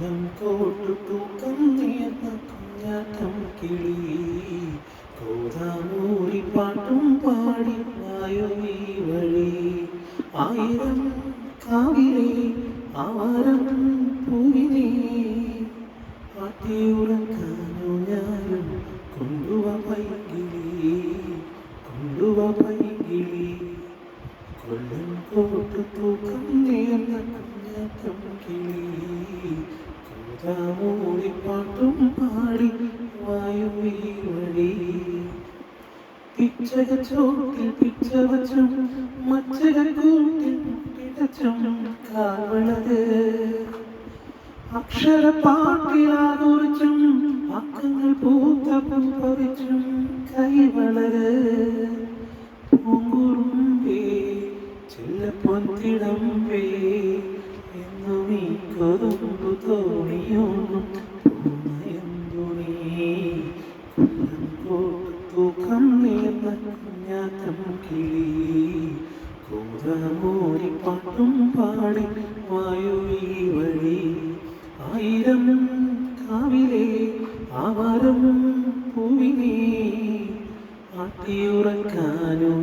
കൊല്ലം കോട്ടു തൂക്കം നീർന്ന കുഞ്ഞാറ്റം കിളി. കോതാമൂരി പാട്ടും പാടി വായോ ഈ വഴി. ആയിരം കാവിലെ ആരം പൂവിനെ ആട്ടിയുറക്കാനോ ഞാനും. കൊണ്ടുവ പൈകിളി കൊണ്ടുവ പൈകിളി കൊല്ലം കോട്ടു തൂക്കം നീർന്ന കുഞ്ഞാറ്റം കിളി. കോതാമൂടി പാടി വായു വഴി പിച്ചക ചോട്ടിൽ പിച്ച വച്ചും മച്ചക കൂട്ടിൽ പിടച്ചും കാവളത്. അക്ഷര അക്കങ്ങൾ പൂത്ത പൂപ്പറിച്ചും കൈവളര് പൂങ്കുറുമ്പേ ചെല്ലപ്പൊന്തിടമ്പേ കൊതുമ്പു തോണിയോണം കോട്ടു തൂക്കം നീർന്ന കുഞ്ഞാത്തം കിളി. കൂതമോരി പാട്ടും പാടി വായു ഈ വഴി. ആയിരം കാവിലെ ആവാരം പൂവിനെ ആട്ടിയുറക്കാനും